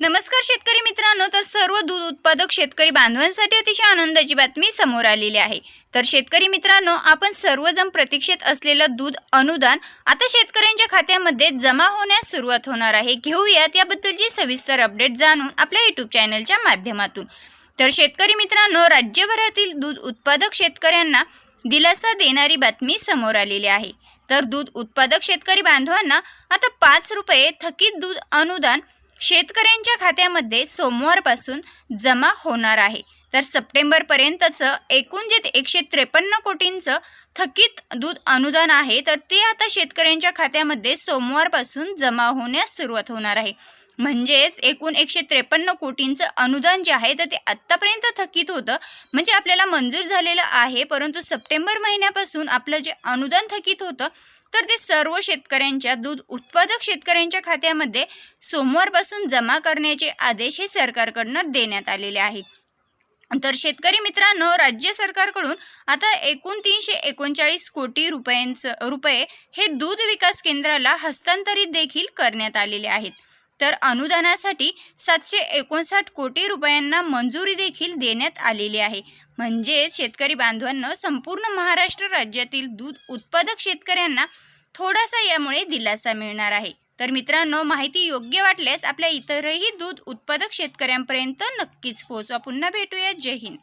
नमस्कार शेतकरी मित्रांनो तर सर्व दूध उत्पादक शेतकरी बांधवांसाठी अतिशय आनंदाची बातमी समोर आलेली आहे. तर शेतकरी मित्रांनो आपण सर्वजण प्रतीक्षेत असलेलं दूध अनुदान आता शेतकऱ्यांच्या खात्यामध्ये जमा होण्यास सुरुवात होणार आहे. घेऊयात याबद्दलची सविस्तर अपडेट जाणून आपल्या यूट्यूब चॅनलच्या माध्यमातून. तर शेतकरी मित्रांनो राज्यभरातील दूध उत्पादक शेतकऱ्यांना दिलासा देणारी बातमी समोर आलेली आहे. तर दूध उत्पादक शेतकरी बांधवांना आता पाच रुपये थकीत दूध अनुदान शेतकऱ्यांच्या खात्यामध्ये सोमवारपासून जमा होणार आहे. तर सप्टेंबरपर्यंतचं एकूण जे एकशे त्रेपन्न कोटींचं थकीत दूध अनुदान आहे. तर ते आता शेतकऱ्यांच्या खात्यामध्ये सोमवारपासून जमा होण्यास सुरुवात होणार आहे. म्हणजेच एकूण एकशे त्रेपन्न कोटींचं अनुदान जे आहे तर ते आत्तापर्यंत थकीत होतं. म्हणजे आपल्याला मंजूर झालेलं आहे परंतु सप्टेंबर महिन्यापासून आपलं जे अनुदान थकीत होतं तर ते सर्व शेतकऱ्यांच्या दूध उत्पादक शेतकऱ्यांच्या खात्यामध्ये सोमवारपासून जमा करण्याचे आदेश हे सरकारकडनं देण्यात आलेले आहेत. तर शेतकरी मित्रांनो राज्य सरकारकडून आता एकूण तीनशे एकोणचाळीस कोटी रुपयांचं रुपये हे दूध विकास केंद्राला हस्तांतरित देखील करण्यात आलेले आहेत. तर अनुदानासाठी सातशे एकोणसाठ कोटी रुपयांना मंजुरी देखील देण्यात आलेली आहे. म्हणजेच शेतकरी बांधवांना संपूर्ण महाराष्ट्र राज्यातील दूध उत्पादक शेतकऱ्यांना थोडासा यामुळे दिलासा मिळणार आहे. तर मित्रांनो माहिती योग्य वाटल्यास आपल्या इतरही दूध उत्पादक शेतकऱ्यांपर्यंत नक्कीच पोहोचवा. पुन्हा भेटूया. जय हिंद.